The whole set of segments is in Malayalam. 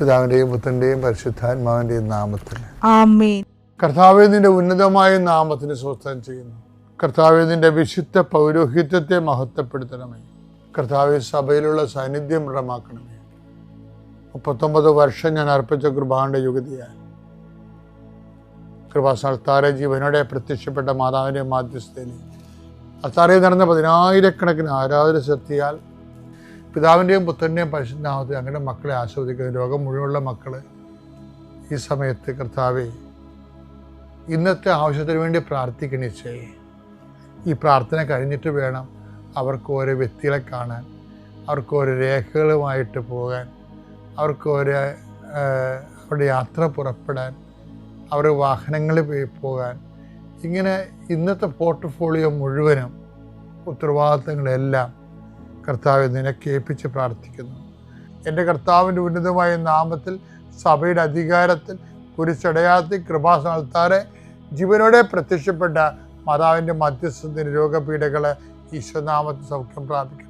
പിതാവിന്റെയും പുത്രന്റെയും പരിശുദ്ധാത്മാവിന്റെയും നാമത്തിൽ. കർത്താവെ നിന്റെ ഉന്നതമായ നാമത്തിന് സ്വസ്ഥം ചെയ്യുന്നു. കർത്താവെ നിന്റെ വിശുദ്ധ പൗരോഹിത്യത്തെ മഹത്വപ്പെടുത്തണമേ. കർത്താവെ സഭയിലുള്ള സാന്നിധ്യം ദൃഢമാക്കണമേ. മുപ്പത്തൊമ്പത് വർഷം ഞാൻ അർപ്പിച്ച കൃപാന്റെ യുഗതിയായി കൃപാസ്ഥാരെ ജീവനോടെ പ്രത്യക്ഷപ്പെട്ട മാതാവിന്റെ മാധ്യസ്ഥയിൽ അത്താറയിൽ നടന്ന പതിനായിരക്കണക്കിന് ആരാധന ശക്തിയാൽ പിതാവിന്റെയും പുത്രന്റെയും പരിശുദ്ധനാമത്തിൽ അങ്ങയുടെ മക്കളെ ആസ്വദിക്കുന്ന ലോകം മുഴുവനുള്ള മക്കൾ ഈ സമയത്ത് കർത്താവെ ഇന്നത്തെ ആവശ്യത്തിന് വേണ്ടി പ്രാർത്ഥിക്കണിച്ചേ ഈ പ്രാർത്ഥന കഴിഞ്ഞിട്ട് വേണം അവർക്ക് ഓരോ വ്യക്തികളെ കാണാൻ അവർക്ക് ഓരോ രേഖകളുമായിട്ട് പോകാൻ അവർക്ക് ഓരോ അവരുടെ യാത്ര പുറപ്പെടാൻ അവരുടെ വാഹനങ്ങളിൽ പോയി പോകാൻ. ഇങ്ങനെ ഇന്നത്തെ പോർട്ട്ഫോളിയോ മുഴുവനും ഉത്തരവാദിത്തങ്ങളെല്ലാം കർത്താവ് നിനക്ക് പ്രാർത്ഥിക്കുന്നു. എന്റെ കർത്താവിന്റെ ഉന്നതമായ നാമത്തിൽ സഭയുടെ അധികാരത്തിൽ കുരിശടയാത്തി കൃപാസനത്താറെ ജീവനോടെ പ്രത്യക്ഷപ്പെട്ട മാതാവിന്റെ മധ്യസ്ഥത്തിന് രോഗപീഠകളെ ഈശ്വനാമത്തിൽ സൗഖ്യം പ്രാപിക്കും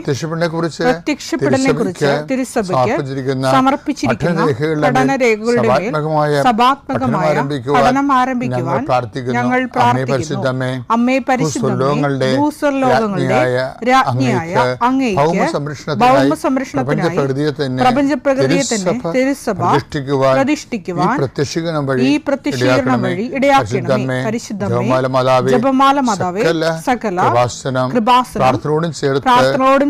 അമ്മയുടെ പ്രത്യക്ഷപ്പെടനെ കുറിച്ച് പ്രത്യക്ഷപ്പെടലിനെ കുറിച്ച് തിരുസഭയ്ക്ക് സമർപ്പിച്ചിരിക്കുന്ന പഠനരേഖകളുടെ സഭാത്മകമായ പഠനം ആരംഭിക്കുവാൻ ഞങ്ങൾ പ്രാർത്ഥിക്കുന്നു. അമ്മേ രാജ്ഞിയായ അങ്ങേക്ക് ഭൗമ സംരക്ഷണത്തിനായി പ്രപഞ്ചപ്രകൃതിയെ തന്നെ തിരുസഭ പ്രതിഷ്ഠിക്കുവാൻ ഈ പ്രത്യക്ഷീകരണം വഴി ഇടയാക്കണമേ. പരിശുദ്ധമേ ജപമാല മാതാവേ സകല കൃപാസനം കൃപാസനം പ്രാർത്ഥനയോടും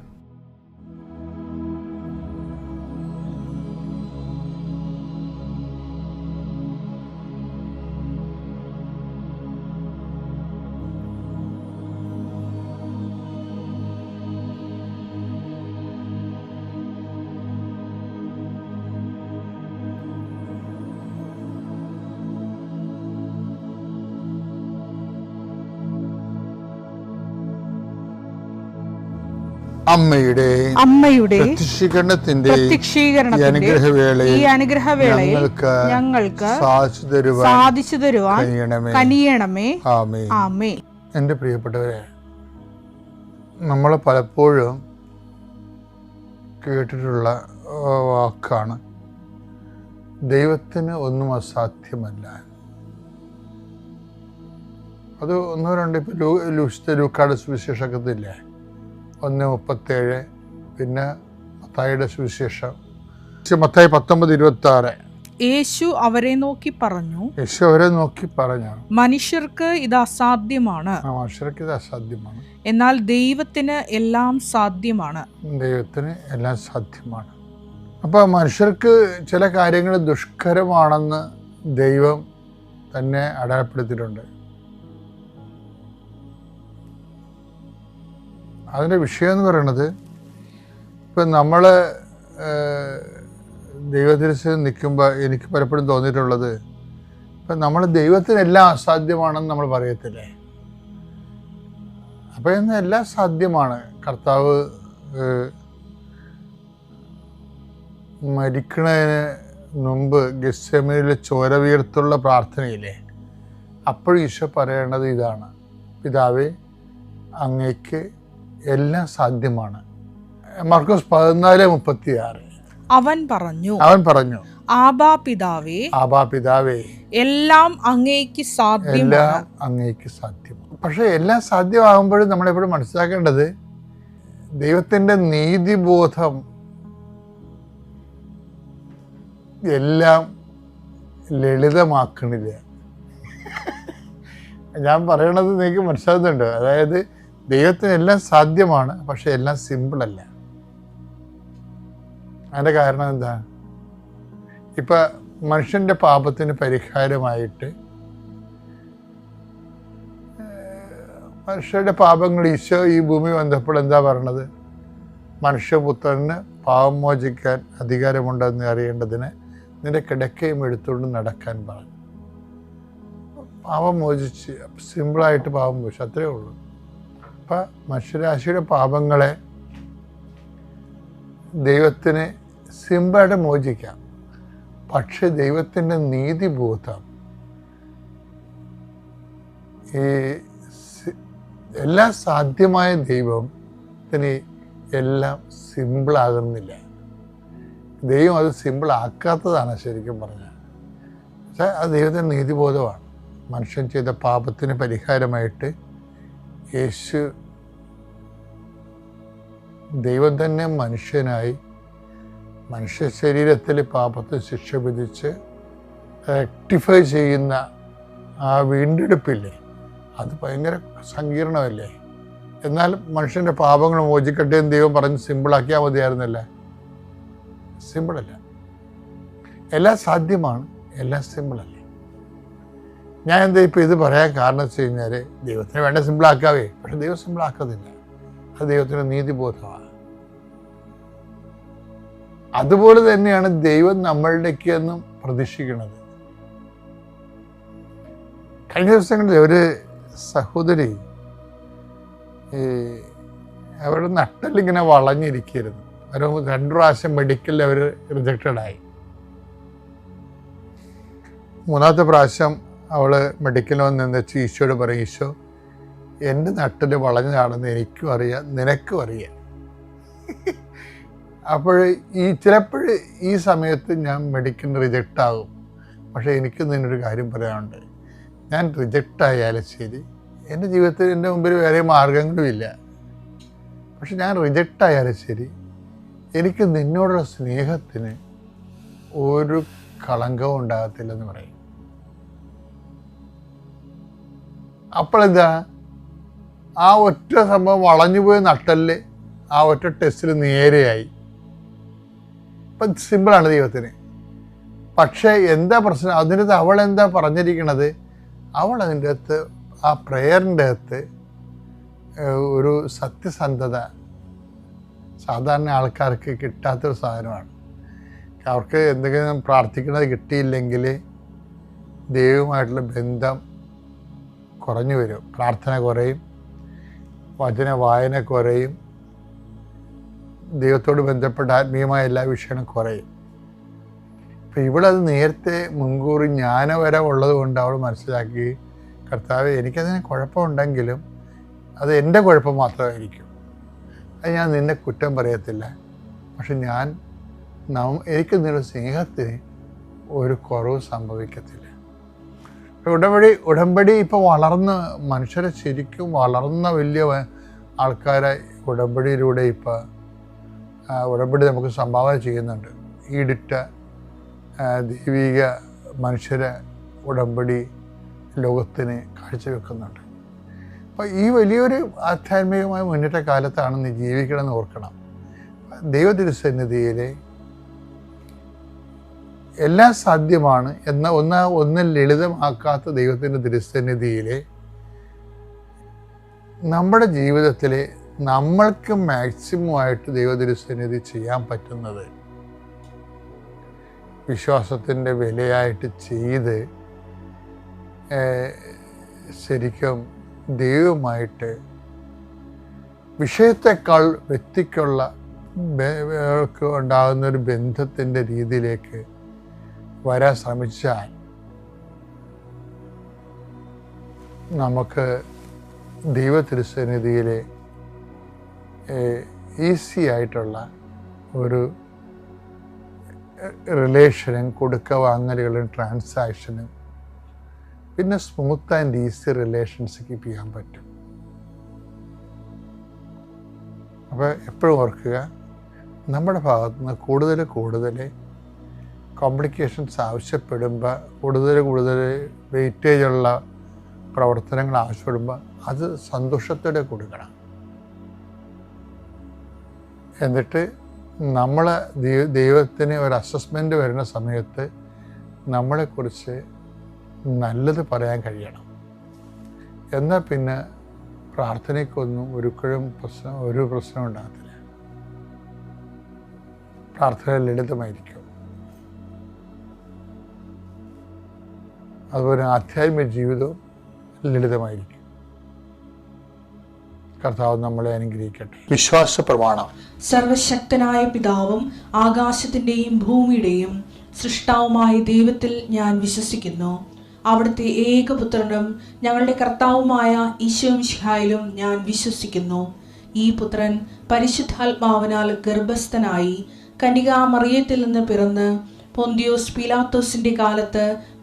അമ്മയുടെ അമ്മയുടെ പ്രത്യക്ഷീകരണത്തിന്റെ പ്രത്യക്ഷീകരണത്തിന്റെ ഈ അനുഗ്രഹവേളയിൽ ഞങ്ങൾക്ക് ഞങ്ങൾക്ക് സാധിച്ചു തരുവാൻ സാധിച്ചു തരുവാൻ കനിയണമേ. ആമേ ആമേ എന്റെ പ്രിയപ്പെട്ടവരെ നമ്മൾ പലപ്പോഴും കേട്ടിട്ടുള്ള വാക്കാണ് ദൈവത്തിന് ഒന്നും അസാധ്യമല്ല. അത് ഒന്നോ രണ്ടോ ഇപ്പം ലൂ ലൂസിത്തെ ലൂക്കാട് സുവിശേഷക്കത്തില്ലേ ഒന്ന് മുപ്പത്തേഴ് പിന്നെ മത്തായിയുടെ സുവിശേഷം. മത്തായി പത്തൊമ്പത് ഇരുപത്തി ആറ് യേശു അവരെ നോക്കി പറഞ്ഞു യേശു അവരെ നോക്കി പറഞ്ഞു. മനുഷ്യർക്ക് ഇത് അസാധ്യമാണ്. മനുഷ്യർക്ക് ഇത് അസാധ്യമാണ്. എന്നാൽ ദൈവത്തിന് എല്ലാം സാധ്യമാണ്. ദൈവത്തിന് എല്ലാം സാധ്യമാണ്. അപ്പോൾ മനുഷ്യർക്ക് ചില കാര്യങ്ങൾ ദുഷ്കരമാണെന്ന് ദൈവം തന്നെ അടയാളപ്പെടുത്തിയിട്ടുണ്ട്. അതിന്റെ വിഷയം എന്ന് പറയുന്നത് ഇപ്പം നമ്മൾ ദൈവത്തിരിച്ച് നിൽക്കുമ്പോൾ എനിക്ക് പലപ്പോഴും തോന്നിയിട്ടുള്ളത് ഇപ്പം നമ്മൾ ദൈവത്തിനെല്ലാം അസാധ്യമാണെന്ന് നമ്മൾ പറയത്തില്ലേ? അപ്പോൾ ഇന്ന് എല്ലാം സാധ്യമാണ്. കർത്താവ് മരിക്കുന്നതിന് മുമ്പ് ഗസ്സമയിലെ ചോര വീർത്തുള്ള പ്രാർത്ഥനയില്ലേ? അപ്പോഴും ഈശോ പറയേണ്ടത് ഇതാണ്. പിതാവേ അങ്ങേക്ക് എല്ലാം സാധ്യമാണ്. മർക്കോസ് പതിനാല് മുപ്പത്തി ആറ് അവൻ പറഞ്ഞു അവൻ പറഞ്ഞു ആബാ പിതാവേ ആബാ പിതാവേ എല്ലാം അങ്ങേക്ക് സാധ്യമാണ്. എല്ലാം അങ്ങേക്ക് സാധ്യമാണ്. പക്ഷെ എല്ലാം സാധ്യമാകുമ്പോഴും നമ്മളെപ്പോഴും മനസ്സിലാക്കേണ്ടത് ദൈവത്തിന്റെ നീതിബോധം എല്ലാം ലളിതമാക്കണില്ല. ഞാൻ പറയണത് നിങ്ങൾക്ക് മനസ്സിലാകുന്നുണ്ട് അതായത് ദൈവത്തിന് എല്ലാം സാധ്യമാണ് പക്ഷെ എല്ലാം സിമ്പിളല്ല അതിന്റെ കാരണം എന്താ? ഇപ്പം മനുഷ്യന്റെ പാപത്തിന് പരിഹാരമായിട്ട് മനുഷ്യരുടെ പാപങ്ങൾ ഈശോ ഈ ഭൂമി വന്നപ്പോൾ എന്താ പറയണത് മനുഷ്യപുത്രന് പാപം മോചിക്കാൻ അധികാരമുണ്ടെന്ന് അറിയേണ്ടതിന് നിന്റെ കിടക്കയും എടുത്തുകൊണ്ട് നടക്കാൻ പറഞ്ഞു. പാപം മോചിച്ച് സിമ്പിളായിട്ട് പാപം മോചിച്ചു അത്രേ ഉള്ളൂ. അപ്പം മനുഷ്യരാശിയുടെ പാപങ്ങളെ ദൈവത്തിന് സിമ്പിളായിട്ട് മോചിക്കാം. പക്ഷെ ദൈവത്തിന്റെ നീതിബോധം ഈ എല്ലാ സാധ്യമായ ദൈവത്തിന് എല്ലാം സിമ്പിളാകുന്നില്ല. ദൈവം അത് സിമ്പിളാക്കാത്തതാണ് ശരിക്കും പറഞ്ഞാൽ. പക്ഷേ അത് ദൈവത്തിന്റെ നീതിബോധമാണ് മനുഷ്യൻ ചെയ്ത പാപത്തിന് പരിഹാരമായിട്ട് യേശു ദൈവം തന്നെ മനുഷ്യനായി മനുഷ്യ ശരീരത്തിൽ പാപത്തെ ശിക്ഷ വിധിച്ച് റെക്ടിഫൈ ചെയ്യുന്ന ആ വീണ്ടെടുപ്പില്ലേ? അത് ഭയങ്കര സങ്കീർണമല്ലേ? എന്നാൽ മനുഷ്യന്റെ പാപങ്ങൾ മോചിക്കട്ടെ എന്ന് ദൈവം പറഞ്ഞ് സിമ്പിളാക്കിയാൽ മതിയായിരുന്നല്ലേ? സിമ്പിളല്ല എല്ലാം സാധ്യമാണ്. എല്ലാം സിമ്പിളല്ലേ ഞാൻ എന്താ ഇപ്പോൾ ഇത് പറയാൻ കാരണം വെച്ച് കഴിഞ്ഞാൽ ദൈവത്തിന് വേണ്ട സിമ്പിളാക്കാവേ. പക്ഷെ ദൈവം സിമ്പിളാക്കുന്നില്ല അത് ദൈവത്തിന്റെ നീതിബോധമാണ്. അതുപോലെ തന്നെയാണ് ദൈവം നമ്മളുടെയൊക്കെ എന്നും പ്രതീക്ഷിക്കുന്നത്. കഴിഞ്ഞ ദിവസങ്ങളിൽ ഒരു സഹോദരി അവരുടെ നട്ടലിങ്ങനെ വളഞ്ഞിരിക്കുന്നു ഒരു രണ്ടു പ്രാവശ്യം മെഡിക്കലിൽ അവർ റിജക്റ്റഡായി. മൂന്നാമത്തെ പ്രാവശ്യം അവൾ മെഡിക്കൽ വന്ന് വെച്ച് ഈശോയോട് പറയും ഈശോ എന്റെ നട്ടിൽ വളഞ്ഞതാണെന്ന് എനിക്കും അറിയാം നിനക്കും അറിയാം. അപ്പോൾ ഈ ചിലപ്പോൾ ഈ സമയത്ത് ഞാൻ മെഡിക്കൽ റിജക്റ്റ് ആകും. പക്ഷേ എനിക്ക് നിന്നൊരു കാര്യം പറയാനുണ്ട്. ഞാൻ റിജക്റ്റ് ആയാലും ശരി എന്റെ ജീവിതത്തിൽ എന്റെ മുമ്പിൽ വേറെ മാർഗങ്ങളുമില്ല പക്ഷെ ഞാൻ റിജക്റ്റ് ആയാലും ശരി എനിക്ക് നിന്നോടുള്ള സ്നേഹത്തിന് ഒരു കളങ്കവും ഉണ്ടാകത്തില്ലെന്ന് പറയും. അപ്പോഴെന്താ ആ ഒറ്റ സംഭവം വളഞ്ഞുപോയ നട്ടൽ ആ ഒറ്റ ടെസ്റ്റിൽ നേരെയായി. ഇപ്പം സിമ്പിളാണ് ദൈവത്തിന്. പക്ഷേ എന്താ പ്രശ്നം? അതിന്റെ അവൾ എന്താ പറഞ്ഞിരിക്കണത്? അവൾ അതിന്റെ അകത്ത് ആ പ്രെയറിന്റെ അകത്ത് ഒരു സത്യസന്ധത സാധാരണ ആൾക്കാർക്ക് കിട്ടാത്തൊരു സാധനമാണ്. അവർക്ക് എന്തെങ്കിലും പ്രാർത്ഥിക്കുന്നത് കിട്ടിയില്ലെങ്കിൽ ദൈവമായിട്ടുള്ള ബന്ധം കുറഞ്ഞു വരും. പ്രാർത്ഥന കുറയും. വചന വായന കുറയും. ദൈവത്തോട് ബന്ധപ്പെട്ട ആത്മീയമായ എല്ലാ വിഷയങ്ങളും കുറയും. അപ്പം ഇവളത് നേരത്തെ മുൻകൂർ ജ്ഞാനവരം ഉള്ളത് കൊണ്ട് അവൾ മനസ്സിലാക്കി കർത്താവ് എനിക്കതിന് കുഴപ്പമുണ്ടെങ്കിലും അത് എന്റെ കുഴപ്പം മാത്രമായിരിക്കും. അത് ഞാൻ നിന്നെ കുറ്റം പറയത്തില്ല. പക്ഷെ ഞാൻ നം- എനിക്ക് നിന്നൊരു സ്നേഹത്തിന് ഒരു കുറവ് സംഭവിക്കത്തില്ല. ഉടമ്പടി ഉടമ്പടി ഇപ്പോൾ വളർന്ന് മനുഷ്യരെ ശരിക്കും വളർന്ന വലിയ ആൾക്കാരെ ഉടമ്പടിയിലൂടെ ഇപ്പോൾ ഉടമ്പടി നമുക്ക് സംഭാവന ചെയ്യുന്നുണ്ട്. ഈടിറ്റ ദൈവിക മനുഷ്യരെ ഉടമ്പടി ലോകത്തിന് കാഴ്ചവെക്കുന്നുണ്ട്. അപ്പോൾ ഈ വലിയൊരു ആധ്യാത്മികമായ മുന്നേറ്റ കാലത്താണ് നീ ജീവിക്കണമെന്ന് ഓർക്കണം. ദൈവ ദൈവതിരുസന്നിധിയിലെ എല്ലാം സാധ്യമാണ് എന്ന ഒന്ന് ഒന്ന് ലളിതമാക്കാത്ത ദൈവത്തിന്റെ തിരുസന്നിധിയിലെ നമ്മുടെ ജീവിതത്തിലെ നമ്മൾക്ക് മാക്സിമം ആയിട്ട് ദൈവതിരുസന്നിധി ചെയ്യാൻ പറ്റുന്നത് വിശ്വാസത്തിന്റെ വിലയായിട്ട് ചെയ്ത് ശരിക്കും ദൈവമായിട്ട് വിഷയത്തെക്കാൾ വ്യക്തിക്കുള്ള ഉണ്ടാകുന്ന ഒരു ബന്ധത്തിന്റെ രീതിയിലേക്ക് വരാൻ ശ്രമിച്ചാൽ നമുക്ക് ദൈവ തിരുസന്നിധിയിലെ ഈസി ആയിട്ടുള്ള ഒരു റിലേഷനും കൊടുക്ക വാങ്ങലുകളും ട്രാൻസാക്ഷനും പിന്നെ smooth and easy relations keep ചെയ്യാൻ പറ്റും. അപ്പോൾ എപ്പോഴും ഓർക്കുക നമ്മുടെ ഭാഗത്തുനിന്ന് കൂടുതൽ കൂടുതൽ കോംപ്ലിക്കേഷൻസ് ആവശ്യപ്പെടുമ്പോൾ കൂടുതൽ കൂടുതൽ വെയിറ്റേജുള്ള പ്രവർത്തനങ്ങൾ ആവശ്യപ്പെടുമ്പോൾ അത് സന്തോഷത്തോടെ കൊടുക്കണം. എന്നിട്ട് നമ്മൾ ദൈവത്തിന് ഒരു അസസ്മെന്റ് വരുന്ന സമയത്ത് നമ്മളെക്കുറിച്ച് നല്ലത് പറയാൻ കഴിയണം. എന്നാൽ പിന്നെ പ്രാർത്ഥനയ്ക്കൊന്നും ഒരിക്കലും പ്രശ്നം ഒരു പ്രശ്നം ഉണ്ടാകത്തില്ല. പ്രാർത്ഥന ലളിതമായിരിക്കും. അതുപോലെ ആധ്യാത്മിക ജീവിതവും ലളിതമായിരിക്കും. കർത്താവ് നമ്മളെ അനുഗ്രഹിക്കട്ടെ. വിശ്വാസ പ്രമാണം. സർവശക്തനായ പിതാവും ആകാശത്തിന്റെയും ഭൂമിയുടെയും സൃഷ്ടാവുമായ ദൈവത്തിൽ ഞാൻ വിശ്വസിക്കുന്നു. അവിടുത്തെ ഏകപുത്രനും ഞങ്ങളുടെ കർത്താവുമായ ഈശോമിഷിഹായിലും ഞാൻ വിശ്വസിക്കുന്നു. ഈ പുത്രൻ പരിശുദ്ധാത്മാവിനാൽ ഗർഭസ്ഥനായി കനികാമറിയത്തിൽ നിന്ന് പിറന്ന് പൊന്തിയോസ് പിലാത്തോസിന്റെ കാലത്ത്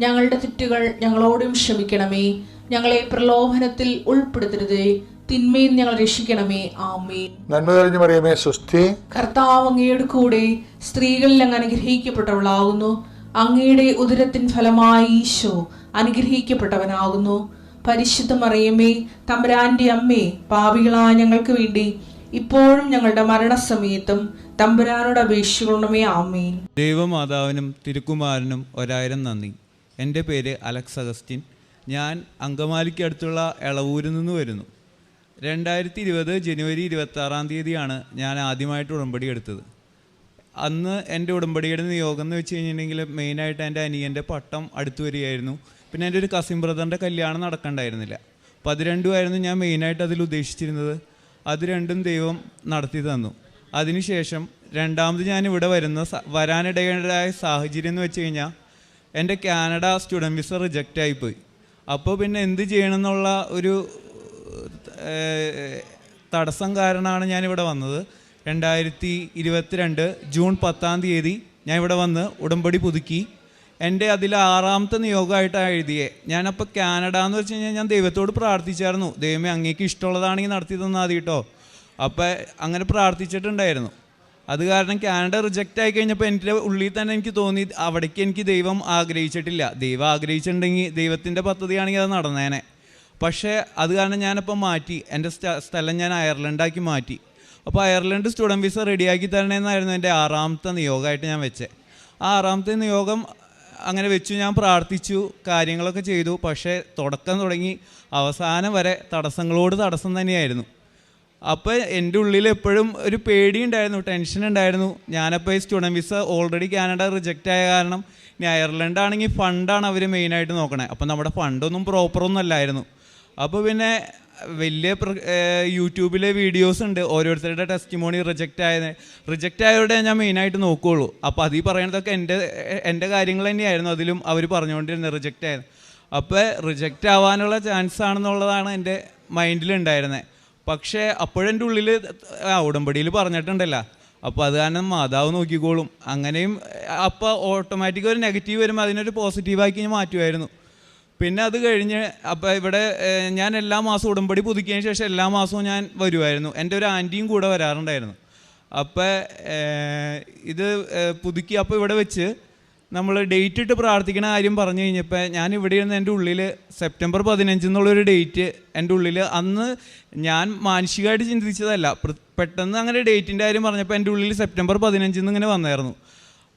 ഞങ്ങളുടെ തെറ്റുകൾ ഞങ്ങളോടും ക്ഷമിക്കണമേ. ഞങ്ങളെ പ്രലോഭനത്തിൽ ഉൾപ്പെടുത്തരുതേ. തിന്മയിൽ ഞങ്ങൾ രക്ഷിക്കണമേ. ആമേൻ. നന്മ തെളിഞ്ഞു പറയുമേ സുസ്ഥി കർത്താവ് അങ്ങയുടെ കൂടെ സ്ത്രീകളിൽ അങ്ങ് അനുഗ്രഹിക്കപ്പെട്ടവളാകുന്നു. അങ്ങയുടെ ഉദരത്തിൻ ഫലമായി ഈശോ അനുഗ്രഹിക്കപ്പെട്ടവനാകുന്നു. പരിശുദ്ധ മറിയമ്മേ തമ്പുരാന്റെ അമ്മേ പാപികളായ ഞങ്ങൾക്ക് വേണ്ടി ഇപ്പോഴും ഞങ്ങളുടെ മരണസമയത്തും തമ്പുരാനോട് അപേക്ഷിക്കണമേ ആമേൻ. ദൈവമാതാവിനും തിരുക്കുമാരനും ഒരായിരം നന്ദി. എന്റെ പേര് അലക്സ് അഗസ്റ്റിൻ. ഞാൻ അങ്കമാലിക്ക് അടുത്തുള്ള എളവൂരിൽ നിന്ന് വരുന്നു. രണ്ടായിരത്തി ഇരുപത് ജനുവരി ഇരുപത്തി ആറാം തീയതിയാണ് ഞാൻ ആദ്യമായിട്ട് ഉടമ്പടി എടുത്തത്. അന്ന് എന്റെ ഉടമ്പടിയുടെ നിയോഗം എന്ന് വെച്ച് കഴിഞ്ഞിട്ടുണ്ടെങ്കിൽ മെയിനായിട്ട് എന്റെ അനിയന്റെ പട്ടം അടുത്തു വരികയായിരുന്നു. പിന്നെ എന്റെ ഒരു കസിൻ ബ്രദറിന്റെ കല്യാണം നടക്കണ്ടായിരുന്നില്ല. അപ്പോൾ അത് രണ്ടുമായിരുന്നു ഞാൻ മെയിനായിട്ട് അതിൽ ഉദ്ദേശിച്ചിരുന്നത്. അത് രണ്ടും ദൈവം നടത്തി തന്നു. അതിനുശേഷം രണ്ടാമത് ഞാൻ ഇവിടെ വരുന്ന വരാനിടയായ സാഹചര്യം എന്ന് വെച്ച് കഴിഞ്ഞാൽ എന്റെ കാനഡ സ്റ്റുഡന്റ് വിസ റിജക്റ്റ് ആയിപ്പോയി അപ്പോൾ പിന്നെ എന്ത് ചെയ്യണം എന്നുള്ള ഒരു തടസ്സം കാരണമാണ് ഞാനിവിടെ വന്നത്. രണ്ടായിരത്തി ഇരുപത്തിരണ്ട് ജൂൺ പത്താം തീയതി ഞാൻ ഇവിടെ വന്ന് ഉടമ്പടി പുതുക്കി. എന്റെ അതിൽ ആറാമത്തെ നിയോഗമായിട്ടാണ് എഴുതിയേ. ഞാനപ്പോൾ കാനഡ എന്ന് വെച്ച് കഴിഞ്ഞാൽ ഞാൻ ദൈവത്തോട് പ്രാർത്ഥിച്ചായിരുന്നു. ദൈവമേ അങ്ങേക്ക് ഇഷ്ടമുള്ളതാണെങ്കിൽ നടത്തി തന്നാൽ മതി കേട്ടോ. അപ്പോൾ അങ്ങനെ പ്രാർത്ഥിച്ചിട്ടുണ്ടായിരുന്നു. അത് കാരണം കാനഡ റിജക്റ്റ് ആയി കഴിഞ്ഞപ്പോൾ എന്റെ ഉള്ളിൽ തന്നെ എനിക്ക് തോന്നി അവിടേക്ക് എനിക്ക് ദൈവം ആഗ്രഹിച്ചിട്ടില്ല. ദൈവം ആഗ്രഹിച്ചിട്ടുണ്ടെങ്കിൽ ദൈവത്തിന്റെ പദ്ധതിയാണെങ്കിൽ അത് നടന്നേനെ. പക്ഷേ അത് കാരണം ഞാനപ്പോൾ മാറ്റി. എന്റെ സ്ഥലം ഞാൻ അയർലൻഡാക്കി മാറ്റി. അപ്പോൾ അയർലൻഡ് സ്റ്റുഡന്റ് വിസ റെഡിയാക്കി തരണേന്നായിരുന്നു എന്റെ ആറാമത്തെ നിയോഗമായിട്ട് ഞാൻ വെച്ചത് ആ ആറാമത്തെ നിയോഗം അങ്ങനെ വെച്ചു ഞാൻ പ്രാർത്ഥിച്ചു കാര്യങ്ങളൊക്കെ ചെയ്തു. പക്ഷേ തുടക്കം തുടങ്ങി. അവസാനം വരെ തടസ്സങ്ങളോട് തടസ്സം തന്നെയായിരുന്നു. അപ്പോൾ എന്റെ ഉള്ളിൽ എപ്പോഴും ഒരു പേടി ഉണ്ടായിരുന്നു ടെൻഷൻ ഉണ്ടായിരുന്നു. ഞാനപ്പോൾ ഈ student visa already Canada reject ആയ കാരണം ഇനി അയർലൻഡ് ആണെങ്കിൽ ഫണ്ടാണ് അവർ മെയിനായിട്ട് നോക്കണേ. അപ്പം നമ്മുടെ ഫണ്ടൊന്നും പ്രോപ്പറൊന്നും അല്ലായിരുന്നു. അപ്പോൾ പിന്നെ വലിയ യൂട്യൂബിലെ വീഡിയോസ് ഉണ്ട്. ഓരോരുത്തരുടെ ടെസ്റ്റിമോണി റിജക്റ്റ് ആയത് റിജക്റ്റ് ആയവരുടെ ഞാൻ മെയിനായിട്ട് നോക്കുകയുള്ളൂ അപ്പോൾ അതിൽ പറയുന്നതൊക്കെ എന്റെ എന്റെ കാര്യങ്ങൾ തന്നെയായിരുന്നു. അതിലും അവർ പറഞ്ഞുകൊണ്ടിരുന്നത് റിജക്റ്റ് ആയത്. അപ്പോൾ റിജക്റ്റ് ആവാനുള്ള ചാൻസ് ആണെന്നുള്ളതാണ് എന്റെ മൈൻഡിലുണ്ടായിരുന്നത് പക്ഷേ അപ്പോഴെന്റെ ഉള്ളിൽ ആ ഉടമ്പടിയിൽ പറഞ്ഞിട്ടുണ്ടല്ലോ. അപ്പോൾ അത് കാരണം മാതാവ് നോക്കിക്കോളും. അങ്ങനെയും അപ്പോൾ ഓട്ടോമാറ്റിക് ഒരു നെഗറ്റീവ് വരുമ്പോൾ അതിനൊരു പോസിറ്റീവാക്കി ഞാൻ മാറ്റുമായിരുന്നു പിന്നെ അത് കഴിഞ്ഞ് അപ്പോൾ ഇവിടെ ഞാൻ എല്ലാ മാസവും ഉടമ്പടി പുതുക്കിയതിന് ശേഷം എല്ലാ മാസവും ഞാൻ വരുമായിരുന്നു എന്റെ ഒരു ആന്റിയും കൂടെ വരാറുണ്ടായിരുന്നു. അപ്പോൾ ഇത് പുതുക്കി അപ്പോൾ ഇവിടെ വെച്ച് നമ്മൾ ഡേറ്റ് ഇട്ട് പ്രാർത്ഥിക്കണ കാര്യം പറഞ്ഞു കഴിഞ്ഞപ്പോൾ ഞാൻ ഇവിടെ ഇരുന്ന് എന്റെ ഉള്ളിൽ സെപ്റ്റംബർ പതിനഞ്ച് എന്നുള്ളൊരു ഡേറ്റ് എന്റെ ഉള്ളിൽ അന്ന് ഞാൻ മാനസികമായിട്ട് ചിന്തിച്ചതല്ല. പെട്ടെന്ന് അങ്ങനെ ഡേറ്റിന്റെ കാര്യം പറഞ്ഞപ്പോൾ എന്റെ ഉള്ളിൽ സെപ്റ്റംബർ പതിനഞ്ചിന്ന് ഇങ്ങനെ വന്നായിരുന്നു.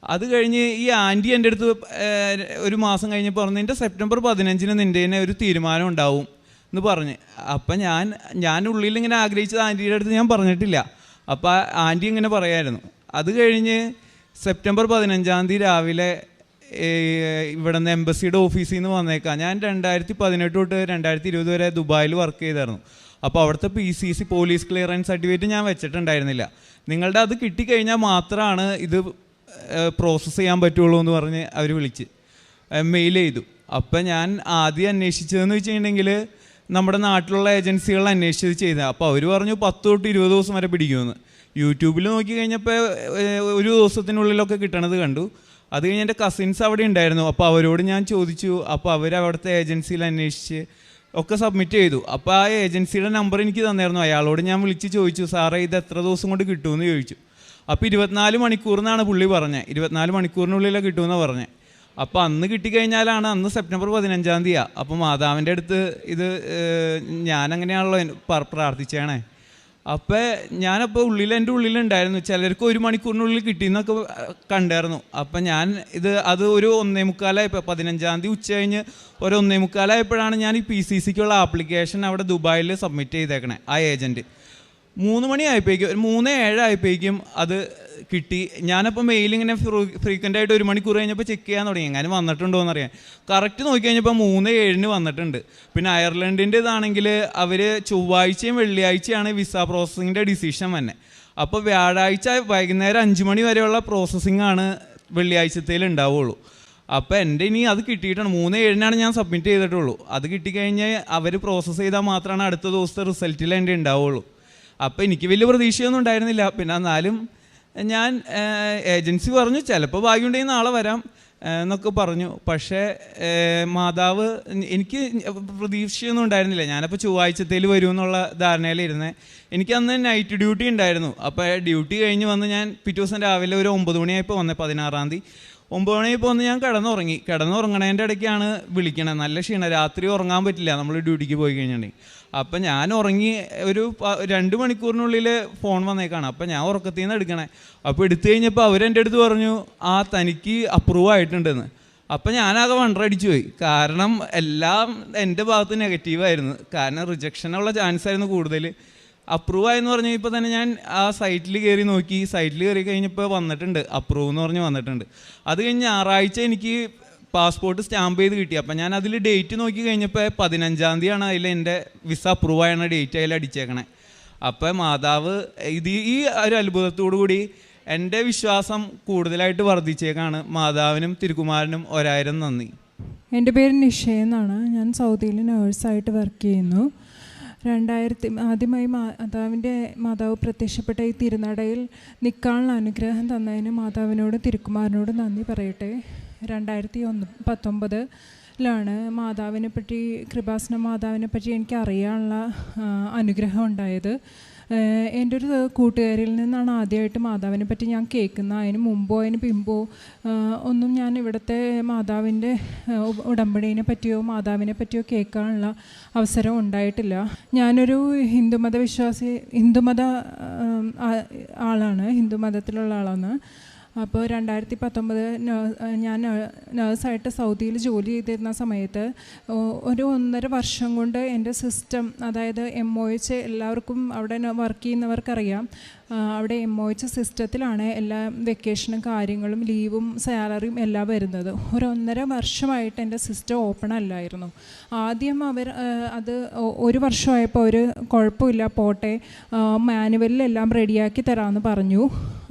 അത് കഴിഞ്ഞ് ഈ ആന്റി എന്റെ അടുത്ത് ഒരു മാസം കഴിഞ്ഞ് പറഞ്ഞു സെപ്റ്റംബർ പതിനഞ്ചിന് നിന്റെ തന്നെ ഒരു തീരുമാനം ഉണ്ടാവും എന്ന് പറഞ്ഞ്. അപ്പം ഞാൻ ഞാൻ ഉള്ളിൽ ഇങ്ങനെ ആഗ്രഹിച്ചത് ആന്റിയുടെ അടുത്ത് ഞാൻ പറഞ്ഞിട്ടില്ല. അപ്പം ആന്റി ഇങ്ങനെ പറയായിരുന്നു. അത് കഴിഞ്ഞ് സെപ്റ്റംബർ പതിനഞ്ചാം തീയതി രാവിലെ ഇവിടുന്ന് എംബസിയുടെ ഓഫീസിൽ നിന്ന് വന്നേക്കാം. ഞാൻ രണ്ടായിരത്തി പതിനെട്ട് തൊട്ട് രണ്ടായിരത്തി ഇരുപത് വരെ ദുബായിൽ വർക്ക് ചെയ്തായിരുന്നു. അപ്പോൾ അവിടുത്തെ P C C police clearance certificate ഞാൻ വെച്ചിട്ടുണ്ടായിരുന്നില്ല. നിങ്ങളുടെ അത് കിട്ടിക്കഴിഞ്ഞാൽ മാത്രമാണ് ഇത് പ്രോസസ്സ് ചെയ്യാൻ പറ്റുള്ളൂ എന്ന് പറഞ്ഞ് അവർ വിളിച്ച് മെയിൽ ചെയ്തു. അപ്പം ഞാൻ ആദ്യം അന്വേഷിച്ചതെന്ന് വെച്ചിട്ടുണ്ടെങ്കിൽ നമ്മുടെ നാട്ടിലുള്ള ഏജൻസികൾ അന്വേഷിച്ചത് ചെയ്തത്. അപ്പോൾ അവർ പറഞ്ഞു പത്ത് തൊട്ട് ഇരുപത് ദിവസം വരെ പിടിക്കുമെന്ന്. യൂട്യൂബിൽ നോക്കി കഴിഞ്ഞപ്പോൾ ഒരു ദിവസത്തിനുള്ളിലൊക്കെ കിട്ടണത് കണ്ടു. അത് കഴിഞ്ഞ് എന്റെ കസിൻസ് അവിടെ ഉണ്ടായിരുന്നു. അപ്പോൾ അവരോട് ഞാൻ ചോദിച്ചു അപ്പോൾ അവർ അവിടുത്തെ ഏജൻസിയിൽ അന്വേഷിച്ച് ഒക്കെ സബ്മിറ്റ് ചെയ്തു. അപ്പോൾ ആ ഏജൻസിയുടെ നമ്പർ എനിക്ക് തന്നായിരുന്നു. അയാളോട് ഞാൻ വിളിച്ച് ചോദിച്ചു സാറേ ഇത് എത്ര ദിവസം കൊണ്ട് കിട്ടുമെന്ന് ചോദിച്ചു. അപ്പോൾ ഇരുപത്തിനാല് മണിക്കൂറിനാണ് പുള്ളി പറഞ്ഞത്. ഇരുപത്തിനാല് മണിക്കൂറിനുള്ളിലാണ് കിട്ടുമെന്ന് പറഞ്ഞത്. അപ്പോൾ അന്ന് കിട്ടിക്കഴിഞ്ഞാലാണ് അന്ന് സെപ്റ്റംബർ പതിനഞ്ചാം തീയതി അപ്പോൾ മാതാവിന്റെ അടുത്ത് ഇത് ഞാനങ്ങനെയാണല്ലോ പ്രാർത്ഥിച്ചേണേ അപ്പോൾ ഞാനപ്പോൾ ഉള്ളിൽ എന്റെ ഉള്ളിലുണ്ടായിരുന്നു. ചിലർക്ക് ഒരു മണിക്കൂറിനുള്ളിൽ കിട്ടിയെന്നൊക്കെ കണ്ടായിരുന്നു. അപ്പം ഞാൻ ഇത് അത് ഒരു ഒന്നേ മുക്കാലായപ്പോൾ പതിനഞ്ചാം തീയതി ഉച്ച കഴിഞ്ഞ് ഒരു ഒന്നേ മുക്കാലായപ്പോഴാണ് ഞാൻ ഈ പി സി സിക്കുള്ള ആപ്ലിക്കേഷൻ അവിടെ ദുബായിൽ സബ്മിറ്റ് ചെയ്തേക്കണേ ആ ഏജന്റ് മൂന്ന് മണിയായപ്പോഴേക്കും ഒരു മൂന്ന് ഏഴായപ്പോഴേക്കും അത് കിട്ടി. ഞാനപ്പോൾ മെയിൽ ഇങ്ങനെ ഫ്രീക്വന്റ് ആയിട്ട് ഒരു മണിക്കൂർ കഴിഞ്ഞപ്പോൾ ചെക്ക് ചെയ്യാൻ തുടങ്ങി. എങ്ങനെ വന്നിട്ടുണ്ടോ എന്നറിയാൻ കറക്റ്റ് നോക്കി കഴിഞ്ഞപ്പോൾ മൂന്ന് ഏഴിന് വന്നിട്ടുണ്ട്. പിന്നെ അയർലൻഡിന്റെ ഇതാണെങ്കിൽ അവർ ചൊവ്വാഴ്ചയും വെള്ളിയാഴ്ചയാണ് വിസ പ്രോസസ്സിങ്ങിന്റെ ഡിസിഷൻ തന്നെ അപ്പോൾ വ്യാഴാഴ്ച വൈകുന്നേരം അഞ്ച് മണി വരെയുള്ള പ്രോസസ്സിംഗ് ആണ് വെള്ളിയാഴ്ചത്തേൽ ഉണ്ടാവുള്ളൂ. അപ്പോൾ എന്റെ ഇനി അത് കിട്ടിയിട്ടാണ്. മൂന്ന് ഏഴിനാണ് ഞാൻ സബ്മിറ്റ് ചെയ്തിട്ടുള്ളൂ. അത് കിട്ടിക്കഴിഞ്ഞാൽ അവർ പ്രോസസ്സ് ചെയ്താൽ മാത്രമാണ് അടുത്ത ദിവസത്തെ റിസൾട്ടിൽ എന്റെ ഉണ്ടാവുള്ളൂ. അപ്പോൾ എനിക്ക് വലിയ പ്രതീക്ഷയൊന്നും ഉണ്ടായിരുന്നില്ല. പിന്നെ എന്നാലും ഞാൻ ഏജൻസി പറഞ്ഞു ചിലപ്പോൾ ഭാഗ്യമുണ്ടെങ്കിൽ നാളെ വരാം എന്നൊക്കെ പറഞ്ഞു. പക്ഷേ മാതാവ് എനിക്ക് പ്രതീക്ഷയൊന്നും ഉണ്ടായിരുന്നില്ല. ഞാനപ്പോൾ ചൊവ്വാഴ്ചത്തേൽ വരും എന്നുള്ള ധാരണയിലിരുന്നേ. എനിക്ക് അന്ന് നൈറ്റ് ഡ്യൂട്ടി ഉണ്ടായിരുന്നു. അപ്പോൾ ഡ്യൂട്ടി കഴിഞ്ഞ് വന്ന് ഞാൻ പിറ്റേ ദിവസം രാവിലെ ഒരു ഒമ്പത് മണിയായപ്പോൾ വന്നേ പതിനാറാം തീയതി. ഒമ്പത് മണിയായപ്പോൾ വന്ന് ഞാൻ കിടന്നുറങ്ങി. കിടന്നുറങ്ങണേന്റെ ഇടയ്ക്കാണ് വിളിക്കണത് നല്ല ക്ഷീണം. രാത്രി ഉറങ്ങാൻ പറ്റില്ല. നമ്മൾ ഡ്യൂട്ടിക്ക് പോയി കഴിഞ്ഞിട്ടുണ്ടെങ്കിൽ. അപ്പം ഞാൻ ഉറങ്ങി ഒരു രണ്ട് മണിക്കൂറിനുള്ളിൽ ഫോൺ വന്നേക്കാണ്. അപ്പം ഞാൻ ഉറക്കത്തിൽ നിന്ന് എടുക്കണേ. അപ്പോൾ എടുത്തു കഴിഞ്ഞപ്പോൾ അവരെന്റെ അടുത്ത് പറഞ്ഞു ആ തനിക്ക് അപ്രൂവ് ആയിട്ടുണ്ടെന്ന്. അപ്പം ഞാനാകെ വണ്ടറടിച്ചു പോയി. കാരണം എല്ലാം എന്റെ ഭാഗത്ത് നെഗറ്റീവായിരുന്നു കാരണം റിജക്ഷനുള്ള ചാൻസ് ആയിരുന്നു കൂടുതൽ അപ്രൂവ് ആയെന്ന് പറഞ്ഞു ഇപ്പോൾ തന്നെ ഞാൻ ആ സൈറ്റിൽ കയറി നോക്കി. സൈറ്റിൽ കയറി കഴിഞ്ഞപ്പോൾ വന്നിട്ടുണ്ട്. അപ്രൂവ് എന്ന് പറഞ്ഞ് വന്നിട്ടുണ്ട്. അത് കഴിഞ്ഞ് ഞായറാഴ്ച എനിക്ക് പാസ്പോർട്ട് സ്റ്റാമ്പ് ചെയ്ത് കിട്ടി. അപ്പം ഞാൻ അതിൽ ഡേറ്റ് നോക്കി കഴിഞ്ഞപ്പോൾ പതിനഞ്ചാം തീയതിയാണ് അതിൽ എന്റെ വിസ അപ്രൂവ് ആയ ഡേറ്റ് അതിൽ അടിച്ചേക്കണേ. അപ്പം മാതാവ് ഇത് ഈ ഒരു അത്ഭുതത്തോടു കൂടി എന്റെ വിശ്വാസം കൂടുതലായിട്ട് വർദ്ധിച്ചേക്കാണ്. മാതാവിനും തിരുകുമാരനും ഒരായിരം നന്ദി. എന്റെ പേര് നിഷയെന്നാണ് ഞാൻ സൗദിയിൽ നേഴ്സായിട്ട് വർക്ക് ചെയ്യുന്നു. രണ്ടായിരത്തി ആദ്യമായി മാതാവിന്റെ മാതാവ് പ്രത്യക്ഷപ്പെട്ട ഈ തിരുനടയിൽ നിൽക്കാനുള്ള അനുഗ്രഹം തന്നതിന് മാതാവിനോട് തിരുക്കുമാരനോട് നന്ദി പറയട്ടെ. രണ്ടായിരത്തി ഒന്ന് പത്തൊമ്പതിലാണ് മാതാവിനെ പറ്റി കൃപാസന മാതാവിനെ പറ്റി എനിക്ക് അറിയാനുള്ള അനുഗ്രഹം ഉണ്ടായത്. എന്റെ ഒരു കൂട്ടുകാരിൽ നിന്നാണ് ആദ്യമായിട്ട് മാതാവിനെ പറ്റി ഞാൻ കേൾക്കുന്നത്. അതിന് മുമ്പോ അതിന് പിമ്പോ ഒന്നും ഞാൻ ഇവിടുത്തെ മാതാവിന്റെ ഉടമ്പടീനെ പറ്റിയോ മാതാവിനെ പറ്റിയോ കേൾക്കാനുള്ള അവസരം ഉണ്ടായിട്ടില്ല. ഞാനൊരു ഹിന്ദുമത വിശ്വാസി ഹിന്ദുമത ആളാണ് ഹിന്ദുമതത്തിലുള്ള ആളാണ്. അപ്പോൾ രണ്ടായിരത്തി പത്തൊമ്പത് ഞാൻ നേഴ്സായിട്ട് സൗദിയിൽ ജോലി ചെയ്തിരുന്ന സമയത്ത് ഒരു ഒന്നര വർഷം കൊണ്ട് എന്റെ സിസ്റ്റം അതായത് എം ഒ എച്ച് എല്ലാവർക്കും അവിടെ വർക്ക് ചെയ്യുന്നവർക്കറിയാം അവിടെ എം ഒ എച്ച് സിസ്റ്റത്തിലാണ് എല്ലാ വെക്കേഷനും കാര്യങ്ങളും ലീവും സാലറിയും എല്ലാം വരുന്നത്. ഒരു ഒന്നര വർഷമായിട്ട് എന്റെ സിസ്റ്റം ഓപ്പൺ അല്ലായിരുന്നു. ആദ്യം അവർ അത് ഒരു വർഷമായപ്പോൾ ഒരു കുഴപ്പമില്ല പോട്ടെ മാനുവലിലെല്ലാം റെഡിയാക്കി തരാമെന്ന് പറഞ്ഞു.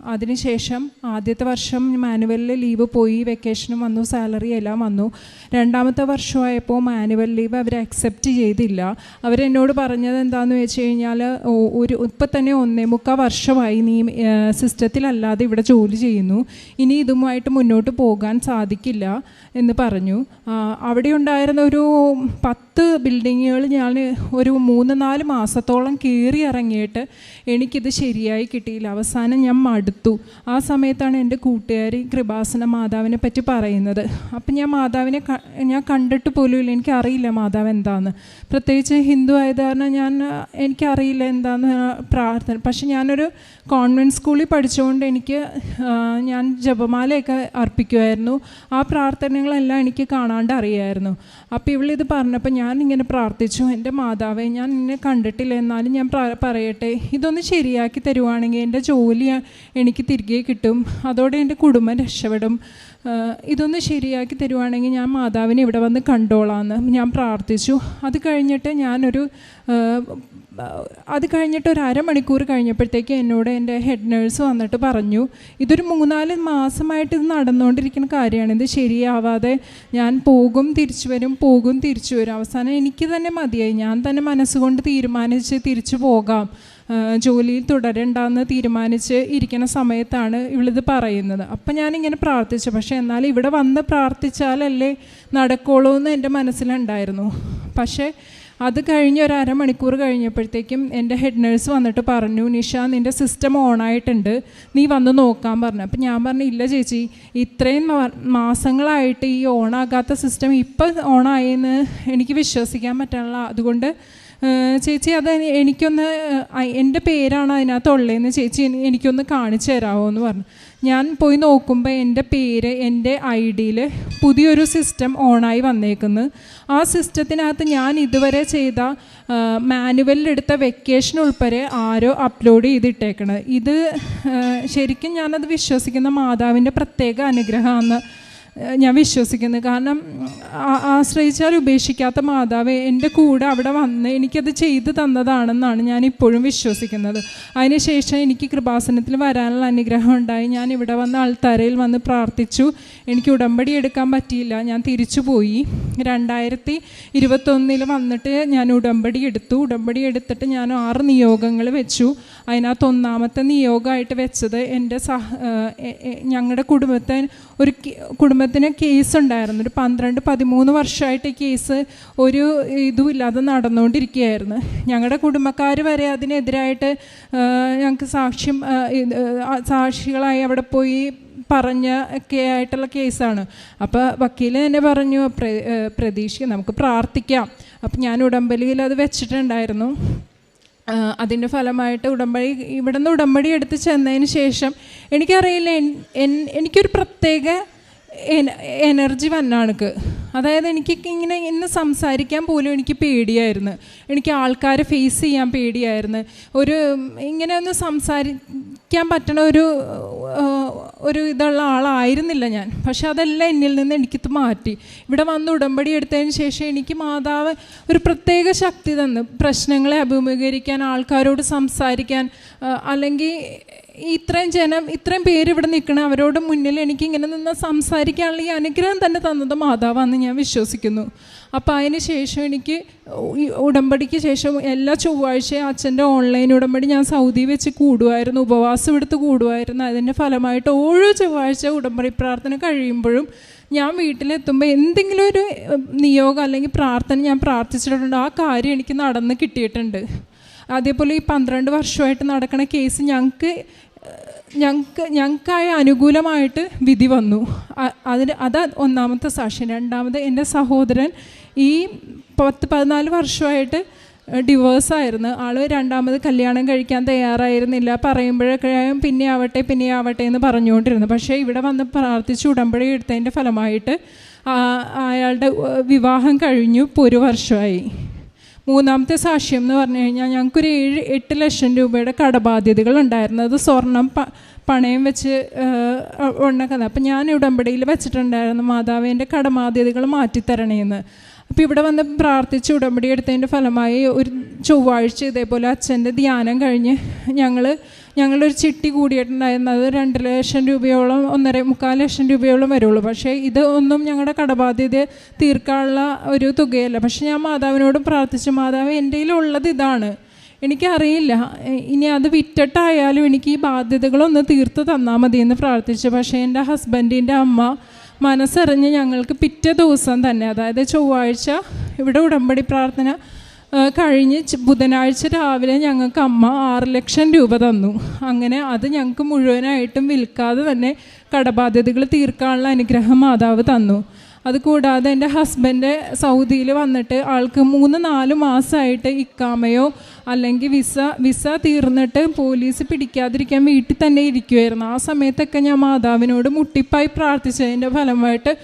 അതിനുശേഷം ആദ്യത്തെ വർഷം മാനുവലിൽ ലീവ് പോയി വെക്കേഷനും വന്നു സാലറി എല്ലാം വന്നു. രണ്ടാമത്തെ വർഷമായപ്പോൾ മാനുവൽ ലീവ് അവർ അക്സെപ്റ്റ് ചെയ്തില്ല. അവരെന്നോട് പറഞ്ഞത് എന്താണെന്ന് വെച്ച് കഴിഞ്ഞാൽ ഒരു ഇപ്പം തന്നെ ഒന്നേ മുക്കാൽ വർഷമായി നീ സിസ്റ്റത്തിലല്ലാതെ ഇവിടെ ജോലി ചെയ്യുന്നു. ഇനി ഇതുമായിട്ട് മുന്നോട്ട് പോകാൻ സാധിക്കില്ല എന്ന് പറഞ്ഞു. അവിടെ ഉണ്ടായിരുന്ന ഒരു പത്ത് ബിൽഡിങ്ങുകൾ ഞാൻ ഒരു മൂന്ന് നാല് മാസത്തോളം കയറി ഇറങ്ങിയിട്ട് എനിക്കിത് ശരിയായി കിട്ടിയില്ല. അവസാനം ഞാൻ മടുത്തു. ആ സമയത്താണ് എന്റെ കൂട്ടുകാരി കൃപാസന മാതാവിനെ പറ്റി പറയുന്നത്. അപ്പം ഞാൻ മാതാവിനെ ഞാൻ കണ്ടിട്ട് പോലും ഇല്ല. എനിക്കറിയില്ല മാതാവ് എന്താന്ന്. പ്രത്യേകിച്ച് ഹിന്ദു ആയത് കാരണം ഞാൻ എനിക്കറിയില്ല എന്താന്ന് പ്രാർത്ഥന. പക്ഷെ ഞാനൊരു കോൺവെന്റ് സ്കൂളിൽ പഠിച്ചുകൊണ്ട് എനിക്ക് ഞാൻ ജപമാലയൊക്കെ അർപ്പിക്കുമായിരുന്നു ആ പ്രാർത്ഥനകളെല്ലാം എനിക്ക് കാണാണ്ട് അറിയായിരുന്നു. അപ്പോൾ ഇവളിത് പറഞ്ഞപ്പോൾ ഞാൻ ഇങ്ങനെ പ്രാർത്ഥിച്ചു. എന്റെ മാതാവെ ഞാൻ നിന്നെ കണ്ടിട്ടില്ല. എന്നാലും ഞാൻ പറയട്ടെ. ഇതൊന്ന് ശരിയാക്കി തരുവാണെങ്കിൽ എന്റെ ജോലി എനിക്ക് തിരികെ കിട്ടും. അതോടെ എന്റെ കുടുംബം രക്ഷപ്പെടും. ഇതൊന്ന് ശരിയാക്കി തരുവാണെങ്കിൽ ഞാൻ മാതാവിനെ ഇവിടെ വന്ന് കണ്ടോളാമെന്ന് ഞാൻ പ്രാർത്ഥിച്ചു. അത് കഴിഞ്ഞിട്ട് ഞാനൊരു അത് കഴിഞ്ഞിട്ട് ഒരു അരമണിക്കൂർ കഴിഞ്ഞപ്പോഴത്തേക്ക് എന്നോട് എന്റെ ഹെഡ് നേഴ്സ് വന്നിട്ട് പറഞ്ഞു ഇതൊരു മൂന്നാൽ മാസമായിട്ട് ഇത് നടന്നുകൊണ്ടിരിക്കുന്ന കാര്യമാണ്. ഇത് ശരിയാവാതെ ഞാൻ പോകും തിരിച്ചു വരും പോകും തിരിച്ചു വരും. അവസാനം എനിക്ക് തന്നെ മതിയായി. ഞാൻ തന്നെ മനസ്സുകൊണ്ട് തീരുമാനിച്ച് തിരിച്ചു പോകാം. ജോലിയിൽ തുടരണ്ടെന്ന് തീരുമാനിച്ച് ഇരിക്കുന്ന സമയത്താണ് ഇവളിത് പറയുന്നത്. അപ്പം ഞാനിങ്ങനെ പ്രാർത്ഥിച്ചു. പക്ഷേ എന്നാൽ ഇവിടെ വന്ന് പ്രാർത്ഥിച്ചാലല്ലേ നടക്കുള്ളൂ എന്ന് എന്റെ മനസ്സിലുണ്ടായിരുന്നു. പക്ഷേ അത് കഴിഞ്ഞ് ഒരു അരമണിക്കൂർ കഴിഞ്ഞപ്പോഴത്തേക്കും എന്റെ ഹെഡ് നേഴ്സ് വന്നിട്ട് പറഞ്ഞു നിഷ നിന്റെ സിസ്റ്റം ഓൺ ആയിട്ടുണ്ട്. നീ വന്ന് നോക്കാൻ പറഞ്ഞു. അപ്പം ഞാൻ പറഞ്ഞു ഇല്ല ചേച്ചി ഇത്രയും മാസങ്ങളായിട്ട് ഈ ഓണാകാത്ത സിസ്റ്റം ഇപ്പം ഓണായെന്ന് എനിക്ക് വിശ്വസിക്കാൻ പറ്റാനുള്ള അതുകൊണ്ട് ചേച്ചി അത് എനിക്കൊന്ന് എന്റെ പേരാണ് അതിനകത്ത് ഉള്ളതെന്ന് ചേച്ചി എനി- എനിക്കൊന്ന് കാണിച്ചു തരാമോ എന്ന് പറഞ്ഞു. ഞാൻ പോയി നോക്കുമ്പോൾ എന്റെ പേര് എന്റെ ഐ ഡിയിൽ പുതിയൊരു സിസ്റ്റം ഓണായി വന്നേക്കുന്നു. ആ സിസ്റ്റത്തിനകത്ത് ഞാൻ ഇതുവരെ ചെയ്ത മാനുവലിലെടുത്ത വെക്കേഷൻ ഉൾപ്പെടെ ആരോ അപ്ലോഡ് ചെയ്തിട്ടേക്കണത് ഇത് ശരിക്കും ഞാനത് വിശ്വസിക്കുന്ന മാതാവിന്റെ പ്രത്യേക അനുഗ്രഹമാണ് ഞാൻ വിശ്വസിക്കുന്നു. കാരണം ആശ്രയിച്ചാൽ ഉപേക്ഷിക്കാത്ത മാതാവ് എന്റെ കൂടെ അവിടെ വന്ന് എനിക്കത് ചെയ്തു തന്നതാണെന്നാണ് ഞാൻ ഇപ്പോഴും വിശ്വസിക്കുന്നത്. അതിനുശേഷം എനിക്ക് കൃപാസനത്തിൽ വരാനുള്ള അനുഗ്രഹം ഉണ്ടായി. ഞാൻ ഇവിടെ വന്ന് ആൾത്തറയിൽ വന്ന് പ്രാർത്ഥിച്ചു. എനിക്ക് ഉടമ്പടി എടുക്കാൻ പറ്റിയില്ല. ഞാൻ തിരിച്ചു പോയി. രണ്ടായിരത്തി ഇരുപത്തൊന്നിൽ വന്നിട്ട് ഞാൻ ഉടമ്പടി എടുത്തു. ഉടമ്പടി എടുത്തിട്ട് ഞാൻ ആറ് നിയോഗങ്ങൾ വെച്ചു. അതിനകത്ത് ഒന്നാമത്തെ നിയോഗമായിട്ട് വെച്ചത് എന്റെ സഹ ഞങ്ങളുടെ കുടുംബത്തെ ഒരു കുടുംബത്തിന് കേസ് ഉണ്ടായിരുന്നു. ഒരു പന്ത്രണ്ട് പതിമൂന്ന് വർഷമായിട്ട് കേസ് ഒരു ഇതുമില്ലാതെ നടന്നുകൊണ്ടിരിക്കുകയായിരുന്നു. ഞങ്ങളുടെ കുടുംബക്കാർ വരെ അതിനെതിരായിട്ട് ഞങ്ങൾക്ക് സാക്ഷ്യം സാക്ഷികളായി അവിടെ പോയി പറഞ്ഞ ഒക്കെ ആയിട്ടുള്ള കേസാണ്. അപ്പോൾ വക്കീൽ തന്നെ പറഞ്ഞു പ്രതീക്ഷിക്കാം നമുക്ക് പ്രാർത്ഥിക്കാം. അപ്പം ഞാൻ ഉടമ്പലിയിൽ അത് വെച്ചിട്ടുണ്ടായിരുന്നു. അതിന്റെ ഫലമായിട്ട് ഉടമ്പടി ഇവിടുന്ന് ഉടമ്പടി എടുത്ത് ചെന്നതിന് ശേഷം എനിക്കറിയില്ല എനിക്കൊരു പ്രത്യേക എന- എനർജി വന്നാണക്ക് അതായത് എനിക്ക് ഇങ്ങനെ ഇന്ന് സംസാരിക്കാൻ പോലും എനിക്ക് പേടിയായിരുന്നു. എനിക്ക് ആൾക്കാരെ ഫേസ് ചെയ്യാൻ പേടിയായിരുന്നു. ഒരു ഇങ്ങനെ ഒന്ന് സംസാരിക്കാൻ പറ്റണ ഒരു ഒരു ഇതുള്ള ആളായിരുന്നില്ല ഞാൻ. പക്ഷെ അതെല്ലാം എന്നിൽ നിന്ന് എനിക്ക് മാറ്റി. ഇവിടെ വന്ന് ഉടമ്പടി എടുത്തതിന് ശേഷം എനിക്ക് മാതാവ് ഒരു പ്രത്യേക ശക്തി തന്നു. പ്രശ്നങ്ങളെ അഭിമുഖീകരിക്കാൻ ആൾക്കാരോട് സംസാരിക്കാൻ അല്ലെങ്കിൽ ഇത്രയും ജനം ഇത്രയും പേര് ഇവിടെ നിൽക്കണം അവരോട് മുന്നിൽ എനിക്ക് ഇങ്ങനെ നിന്ന് സംസാരിക്കാനുള്ള ഈ അനുഗ്രഹം തന്നെ തന്നത് മാതാവാന്ന് ഞാൻ വിശ്വസിക്കുന്നു. അപ്പോൾ അതിന് ശേഷം എനിക്ക് ഉടമ്പടിക്ക് ശേഷം എല്ലാ ചൊവ്വാഴ്ചയും അച്ഛന്റെ ഓൺലൈൻ ഉടമ്പടി ഞാൻ സൗദി വെച്ച് കൂടുമായിരുന്നു ഉപവാസം എടുത്ത് കൂടുമായിരുന്നു അതിന്റെ ഫലമായിട്ട് ഓരോ ചൊവ്വാഴ്ച ഉടമ്പടി പ്രാർത്ഥന കഴിയുമ്പോഴും ഞാൻ വീട്ടിലെത്തുമ്പോൾ എന്തെങ്കിലും ഒരു നിയോഗം അല്ലെങ്കിൽ പ്രാർത്ഥന ഞാൻ പ്രാർത്ഥിച്ചിട്ടുണ്ട്. ആ കാര്യം എനിക്ക് നടന്ന് കിട്ടിയിട്ടുണ്ട്. അതേപോലെ ഈ പന്ത്രണ്ട് വർഷമായിട്ട് നടക്കുന്ന കേസ് ഞങ്ങൾക്ക് ഞങ്ങൾക്ക് ഞങ്ങൾക്കായ അനുകൂലമായിട്ട് വിധി വന്നു. അതിന് അത് ഒന്നാമത്തെ സാക്ഷ്യം. രണ്ടാമത് എന്റെ സഹോദരൻ ഈ പത്ത് പതിനാല് വർഷമായിട്ട് ഡിവോഴ്സായിരുന്നു. ആൾ രണ്ടാമത് കല്യാണം കഴിക്കാൻ തയ്യാറായിരുന്നില്ല. പറയുമ്പോഴൊക്കെ പിന്നെ ആവട്ടെ പിന്നെ ആവട്ടെ എന്ന് പറഞ്ഞുകൊണ്ടിരുന്നു. പക്ഷേ ഇവിടെ വന്ന് പ്രാർത്ഥിച്ച് ഉടമ്പടി എടുത്തതിന്റെ ഫലമായിട്ട് അയാളുടെ വിവാഹം കഴിഞ്ഞു. ഇപ്പോൾ ഒരു വർഷമായി. മൂന്നാമത്തെ സാക്ഷ്യം എന്ന് പറഞ്ഞു കഴിഞ്ഞാൽ ഞങ്ങൾക്കൊരു ഏഴ് എട്ട് ലക്ഷം രൂപയുടെ കടബാധ്യതകൾ ഉണ്ടായിരുന്നു. അത് സ്വർണം പ പണയം വെച്ച് ഉണ്ണക്കുന്നത് അപ്പം ഞാൻ ഉടമ്പടിയിൽ വെച്ചിട്ടുണ്ടായിരുന്നു മാതാവിന്റെ കടബാധ്യതകൾ മാറ്റിത്തരണേന്ന്. അപ്പോൾ ഇവിടെ വന്ന് പ്രാർത്ഥിച്ച് ഉടമ്പടി എടുത്തതിന്റെ ഫലമായി ഒരു ചൊവ്വാഴ്ച ഇതേപോലെ അച്ഛന്റെ ധ്യാനം കഴിഞ്ഞ് ഞങ്ങൾ ഞങ്ങളൊരു ചിട്ടി കൂടിയിട്ടുണ്ടായിരുന്നു. അത് രണ്ട് ലക്ഷം രൂപയോളം ഒന്നര മുക്കാൽ ലക്ഷം രൂപയോളം വരുള്ളൂ. പക്ഷേ ഇത് ഒന്നും ഞങ്ങളുടെ കടബാധ്യത തീർക്കാനുള്ള ഒരു തുകയല്ല. പക്ഷേ ഞാൻ മാതാവിനോട് പ്രാർത്ഥിച്ചു മാതാവ് എന്റെ കയ്യിലുള്ളത് ഇതാണ്. എനിക്കറിയില്ല. ഇനി അത് വിറ്റിട്ടായാലും എനിക്ക് ഈ ബാധ്യതകളൊന്ന് തീർത്ത് തന്നാൽ മതി എന്ന് പ്രാർത്ഥിച്ചു. പക്ഷേ എന്റെ ഹസ്ബൻഡിന്റെ അമ്മ മനസ്സറിഞ്ഞ് ഞങ്ങൾക്ക് പിറ്റേ ദിവസം തന്നെ അതായത് ചൊവ്വാഴ്ച ഇവിടെ ഉടമ്പടി പ്രാർത്ഥന കഴിഞ്ഞ് ബുധനാഴ്ച രാവിലെ ഞങ്ങൾക്ക് അമ്മ ആറ് ലക്ഷം രൂപ തന്നു. അങ്ങനെ അത് ഞങ്ങൾക്ക് മുഴുവനായിട്ടും വിൽക്കാതെ തന്നെ കടബാധ്യതകൾ തീർക്കാനുള്ള അനുഗ്രഹം മാതാവ് തന്നു. അതുകൂടാതെ എന്റെ ഹസ്ബൻഡ് സൗദിയിൽ വന്നിട്ട് ആൾക്ക് മൂന്ന് നാല് മാസമായിട്ട് ഇക്കാമയോ അല്ലെങ്കിൽ വിസ വിസ തീർന്നിട്ട് പോലീസ് പിടിക്കാതിരിക്കാൻ വീട്ടിൽ തന്നെ ഇരിക്കുമായിരുന്നു ആ സമയത്തൊക്കെ ഞാൻ മാതാവിനോട് മുട്ടിപ്പായി പ്രാർത്ഥിച്ചതിന്റെ ഫലമായിട്ട്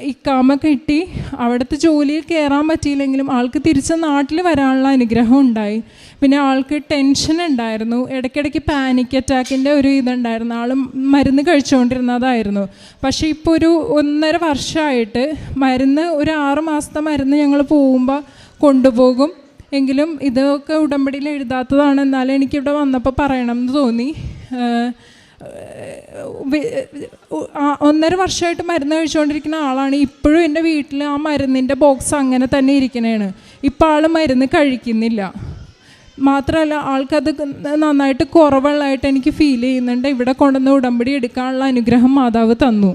ഇക്കാമ കിട്ടി. അവിടുത്തെ ജോലിയിൽ കയറാൻ പറ്റിയില്ലെങ്കിലും ആൾക്ക് തിരിച്ച് നാട്ടിൽ വരാനുള്ള അനുഗ്രഹം ഉണ്ടായി. പിന്നെ ആൾക്ക് ടെൻഷൻ ഉണ്ടായിരുന്നു. ഇടയ്ക്കിടയ്ക്ക് പാനിക് അറ്റാക്കിന്റെ ഒരു ഇതുണ്ടായിരുന്നു. ആൾ മരുന്ന് കഴിച്ചുകൊണ്ടിരുന്നതായിരുന്നു. പക്ഷേ ഇപ്പോൾ ഒരു ഒന്നര വർഷമായിട്ട് മരുന്ന് ഒരു ആറ് മാസത്തെ മരുന്ന് ഞങ്ങൾ പോകുമ്പോൾ കൊണ്ടുപോകും. എങ്കിലും ഇതൊക്കെ ഉടമ്പടിയിൽ എഴുതാത്തതാണ്. എന്നാലും എനിക്കിവിടെ വന്നപ്പോൾ പറയണം എന്ന് തോന്നി. ഒന്നര വർഷമായിട്ട് മരുന്ന് കഴിച്ചുകൊണ്ടിരിക്കുന്ന ആളാണ്. ഇപ്പോഴും എന്റെ വീട്ടിൽ ആ മരുന്നിന്റെ ബോക്സ് അങ്ങനെ തന്നെ ഇരിക്കണേണ്. ഇപ്പം ആൾ മരുന്ന് കഴിക്കുന്നില്ല. മാത്രമല്ല ആൾക്കത് നന്നായിട്ട് കുറവുള്ളതായിട്ട് എനിക്ക് ഫീൽ ചെയ്യുന്നുണ്ട്. ഇവിടെ കൊണ്ടുവന്ന് ഉടമ്പടി എടുക്കാനുള്ള അനുഗ്രഹം മാതാവ് തന്നു.